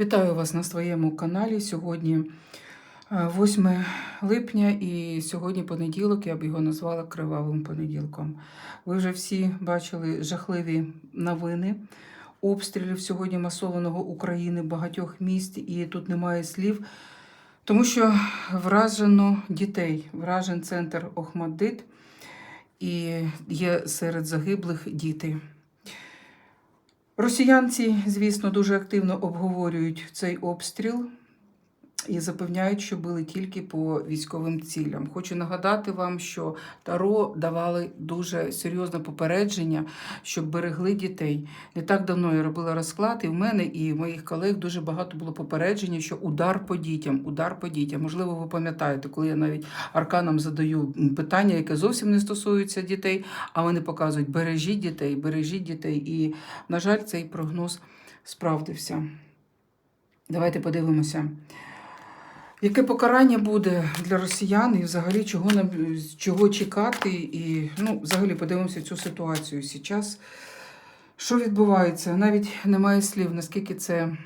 Вітаю вас на своєму каналі. Сьогодні е, 8 липня і сьогодні понеділок, я б його назвала кривавим понеділком. Ви вже всі бачили жахливі новини обстрілів сьогодні масованого України багатьох міст, і тут немає слів, тому що вражено дітей, вражен центр Охмаддит, і є серед загиблих діти. Росіянці, звісно, дуже активно обговорюють цей обстріл і запевняють, що били тільки по військовим цілям. Хочу нагадати вам, що Таро давали дуже серйозне попередження, щоб берегли дітей. Не так давно я робила розклад, і в мене і в моїх колег дуже багато було попередження, що удар по дітям, удар по дітям. Можливо, ви пам'ятаєте, коли я навіть арканам задаю питання, яке зовсім не стосується дітей, а вони показують бережіть дітей, бережіть дітей. І, на жаль, цей прогноз справдився. Давайте подивимося. Яке покарання буде для росіян і взагалі чого нам чого чекати? І ну, взагалі подивимося цю ситуацію зараз. Що відбувається? Навіть немає слів, наскільки це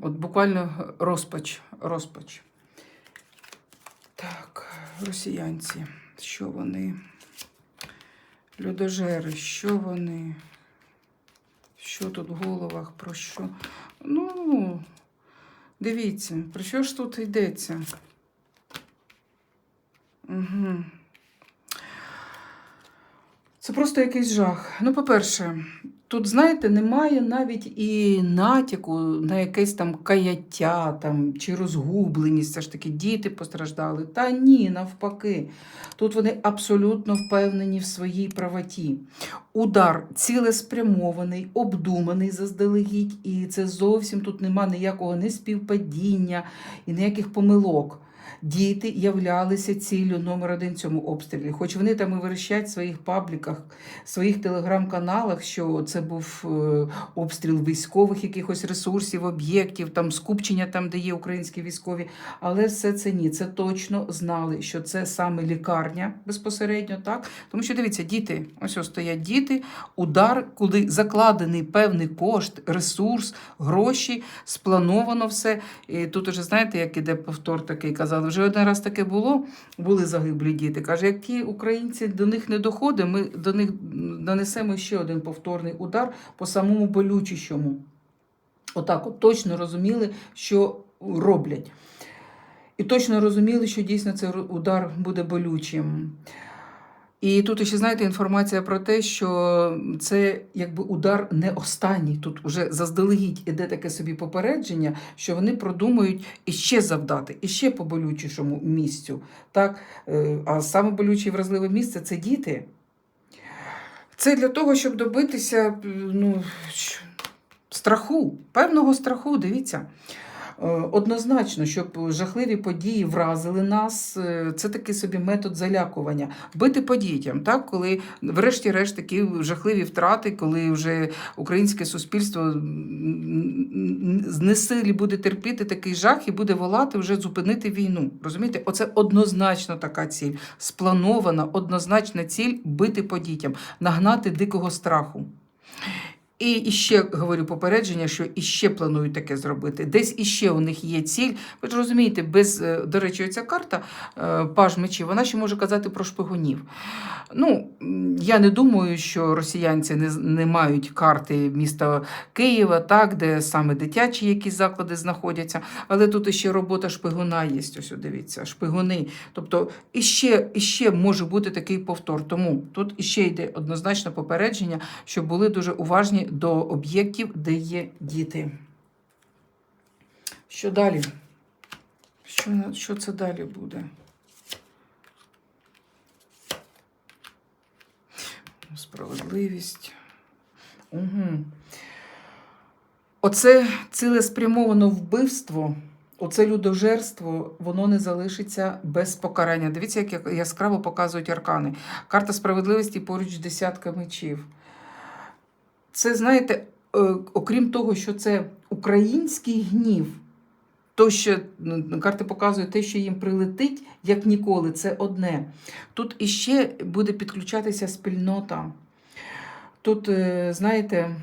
от буквально розпач. розпач. Так, росіянці, що вони? Людожери, що вони? Що тут в головах? Про що? Ну, Дивіться, про що ж тут йдеться? Угу. Це просто якийсь жах. Ну, по-перше, тут, знаєте, немає навіть і натяку на якесь там каяття там, чи розгубленість. Все ж таки, діти постраждали. Та ні, навпаки. Тут вони абсолютно впевнені в своїй правоті. Удар цілеспрямований, обдуманий заздалегідь, і це зовсім тут нема ніякого неспівпадіння і ніяких помилок. Діти являлися ціллю номер один цьому обстрілі. Хоч вони там і верещать в своїх пабліках, в своїх телеграм-каналах, що це був е, обстріл військових якихось ресурсів, об'єктів, там скупчення там, де є українські військові. Але все це ні. Це точно знали, що це саме лікарня безпосередньо, так? Тому що дивіться, діти, ось стоять діти, удар, коли закладений певний кошт, ресурс, гроші, сплановано все. І тут уже знаєте, як іде повтор такий, казали, вже один раз таке було, були загиблі діти. Каже, як ті українці до них не доходить, ми до них нанесемо ще один повторний удар по самому болючішому. Отак, от точно розуміли, що роблять. І точно розуміли, що дійсно цей удар буде болючим. І тут ще знаєте інформація про те, що це якби удар не останній. Тут уже заздалегідь іде таке собі попередження, що вони продумують іще завдати, іще по болючішому місцю. Так? Е, А саме болюче і вразливе місце це діти. Це для того, щоб добитися ну, страху, певного страху, дивіться. Е, Однозначно, щоб жахливі події вразили нас, е, це такий собі метод залякування. Бити по дітям, так? коли, врешті-решт, такі жахливі втрати, коли вже українське суспільство знесилі буде терпіти такий жах і буде волати вже зупинити війну. Розумієте, оце однозначно така ціль. Спланована, однозначна ціль бити по дітям, нагнати дикого страху. І іще говорю попередження, що іще планують таке зробити. Десь іще у них є ціль. Ви ж розумієте, без, е, до речі, оця карта е, паж мечів, вона ще може казати про шпигунів. Ну, я не думаю, що росіянці не, не мають карти міста Києва, так, де саме дитячі якісь заклади знаходяться. Але тут іще робота шпигуна є. Ось дивіться, шпигуни. Тобто іще, іще може бути такий повтор. Тому тут іще йде однозначно попередження, щоб були дуже уважні до об'єктів, де є діти. Що далі? Що, що це далі буде? Справедливість. Угу. Оце цілеспрямоване вбивство, оце людожерство, воно не залишиться без покарання. Дивіться, як яскраво показують аркани. Карта справедливості поруч десятка мечів. Це, знаєте, е, окрім того, що це український гнів, то, що ну, карти показують те, що їм прилетить, як ніколи, це одне. Тут іще буде підключатися спільнота. Тут, е, знаєте,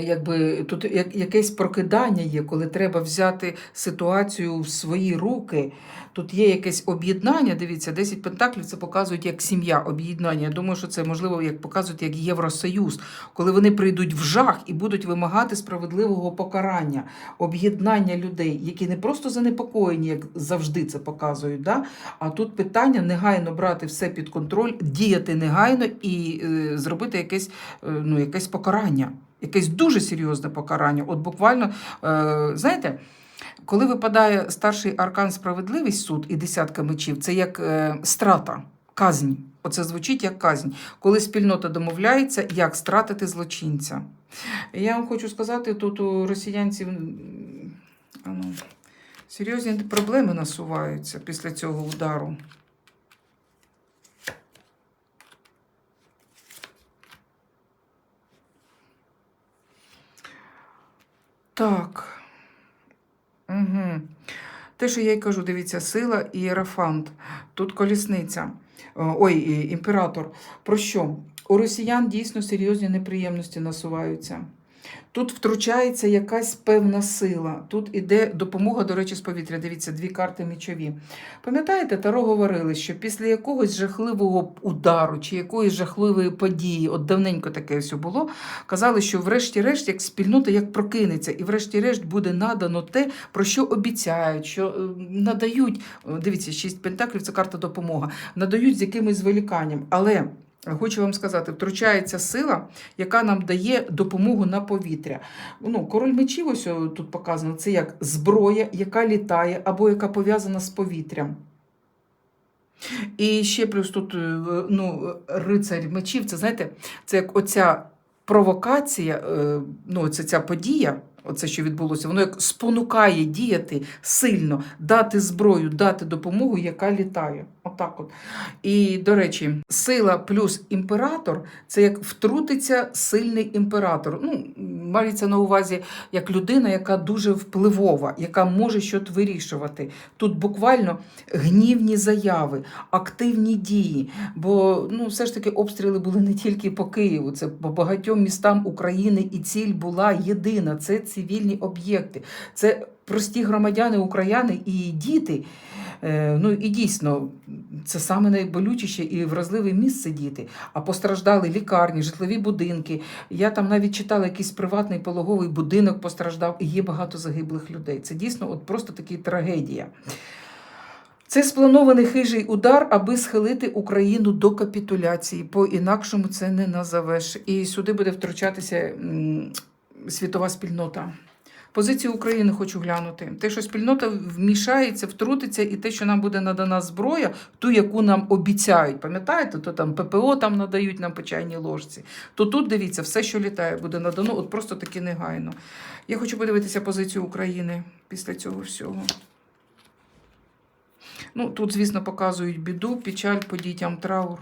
Якби тут якесь прокидання є, коли треба взяти ситуацію в свої руки. Тут є якесь об'єднання. Дивіться, 10 пентаклів це показують як сім'я, об'єднання. Я думаю, що це можливо як показують як Євросоюз, коли вони прийдуть в жах і будуть вимагати справедливого покарання, об'єднання людей, які не просто занепокоєні, як завжди це показують. Да? А тут питання негайно брати все під контроль, діяти негайно і е, зробити якесь, е, ну, якесь покарання. Якесь дуже серйозне покарання. От буквально, е, знаєте, коли випадає старший аркан справедливість суд і десятка мечів, це як е, страта, казнь. Оце звучить як казнь. Коли спільнота домовляється, як стратити злочинця. Я вам хочу сказати, тут у росіянців ну, серйозні проблеми насуваються після цього удару. Так. Угу. Те, що я й кажу, дивіться, сила і ерафант. Тут колісниця. Ой, імператор. Про що? У росіян дійсно серйозні неприємності насуваються. Тут втручається якась певна сила. Тут іде допомога, до речі, з повітря. Дивіться, дві карти мічові. Пам'ятаєте, Таро говорили, що після якогось жахливого удару чи якоїсь жахливої події, от давненько таке все було, казали, що врешті-решт, як спільнота як прокинеться, і врешті-решт буде надано те, про що обіцяють, що е, надають. Дивіться, шість пентаклів це карта допомога, надають з якимось зволіканням. Але хочу вам сказати, втручається сила, яка нам дає допомогу на повітря. Ну, король мечів, ось тут показано, це як зброя, яка літає або яка пов'язана з повітрям. І ще плюс тут е, ну, рицарь мечів, це знаєте, це як оця провокація, е, ну, це ця подія, оце, що відбулося, воно як спонукає діяти сильно, дати зброю, дати допомогу, яка літає. Отак от. І, до речі, сила плюс імператор це як втрутиться сильний імператор. Ну, мається на увазі як людина, яка дуже впливова, яка може щось вирішувати. Тут буквально гнівні заяви, активні дії. Бо ну, все ж таки обстріли були не тільки по Києву, це по багатьом містам України, і ціль була єдина: це цивільні об'єкти, це прості громадяни, україни і діти. Е, Ну і дійсно, це саме найболючіше і вразливе місце діти. А постраждали лікарні, житлові будинки. Я там навіть читала якийсь приватний пологовий будинок постраждав, і є багато загиблих людей. Це дійсно от просто така трагедія. Це спланований хижий удар, аби схилити Україну до капітуляції. По-інакшому це не назовеш. І сюди буде втручатися світова спільнота. Позицію України хочу глянути. Те, що спільнота вмішається, втрутиться, і те, що нам буде надана зброя, ту, яку нам обіцяють. Пам'ятаєте, то там ППО там надають нам по чайній ложці. То тут дивіться, все, що літає, буде надано, от просто таки негайно. Я хочу подивитися позицію України після цього всього. Ну, тут, звісно, показують біду, печаль по дітям, траур.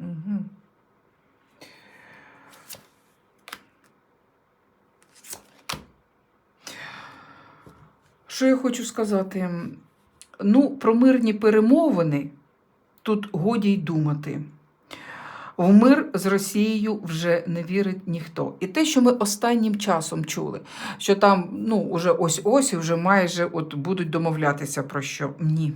Угу. Що я хочу сказати? Ну, про мирні перемовини тут годі й думати. В мир з Росією вже не вірить ніхто. І те, що ми останнім часом чули, що там ну, уже ось-ось і вже майже от будуть домовлятися про що. Ні.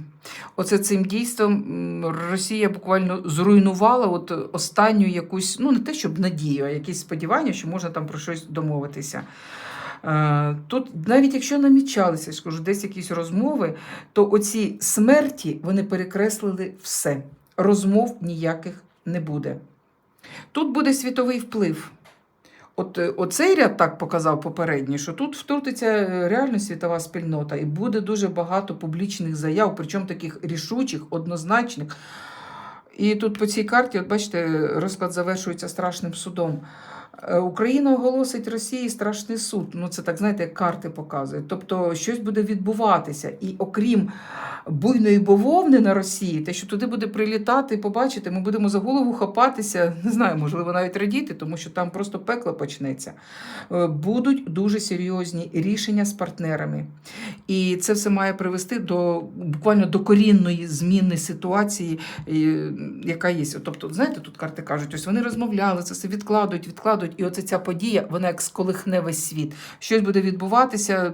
Оце цим дійством Росія буквально зруйнувала от останню якусь, ну не те, щоб надію, а якісь сподівання, що можна там про щось домовитися. Е, Тут, навіть якщо намічалися, я ж десь якісь розмови, то оці смерті вони перекреслили все. Розмов ніяких не буде. Тут буде світовий вплив. От е, оцей ряд так показав попередній, що тут втрутиться е, реально світова спільнота, і буде дуже багато публічних заяв, причому таких рішучих, однозначних. І тут по цій карті, от бачите, розклад завершується страшним судом. Е, Україна оголосить Росії страшний суд. Ну, це так, знаєте, як карти показують. Тобто щось буде відбуватися. І окрім буйної бововни на Росії, те, що туди буде прилітати, побачити, ми будемо за голову хапатися, не знаю, можливо, навіть радіти, тому що там просто пекло почнеться. Е, Будуть дуже серйозні рішення з партнерами. І це все має привести до буквально докорінної зміни ситуації, е, яка є. Тобто, знаєте, тут карти кажуть, ось вони розмовляли, це все відкладують, відкладують, і оце ця подія, вона як сколихне весь світ. Щось буде відбуватися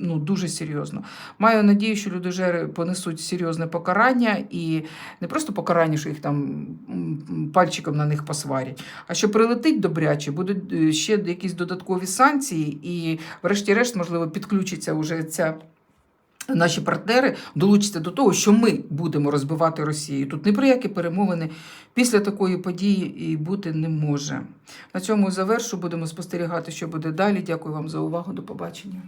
ну, дуже серйозно. Маю надію, що людожери понесуть серйозне покарання і не просто покарання, що їх там пальчиком на них посварять, а що прилетить добряче, будуть е, ще якісь додаткові санкції, і, врешті-решт, можливо, підключиться вже ця. Наші партнери долучаться до того, що ми будемо розбивати Росію. Тут ні про які перемовини після такої події і бути не може. На цьому завершу. Будемо спостерігати, що буде далі. Дякую вам за увагу. До побачення.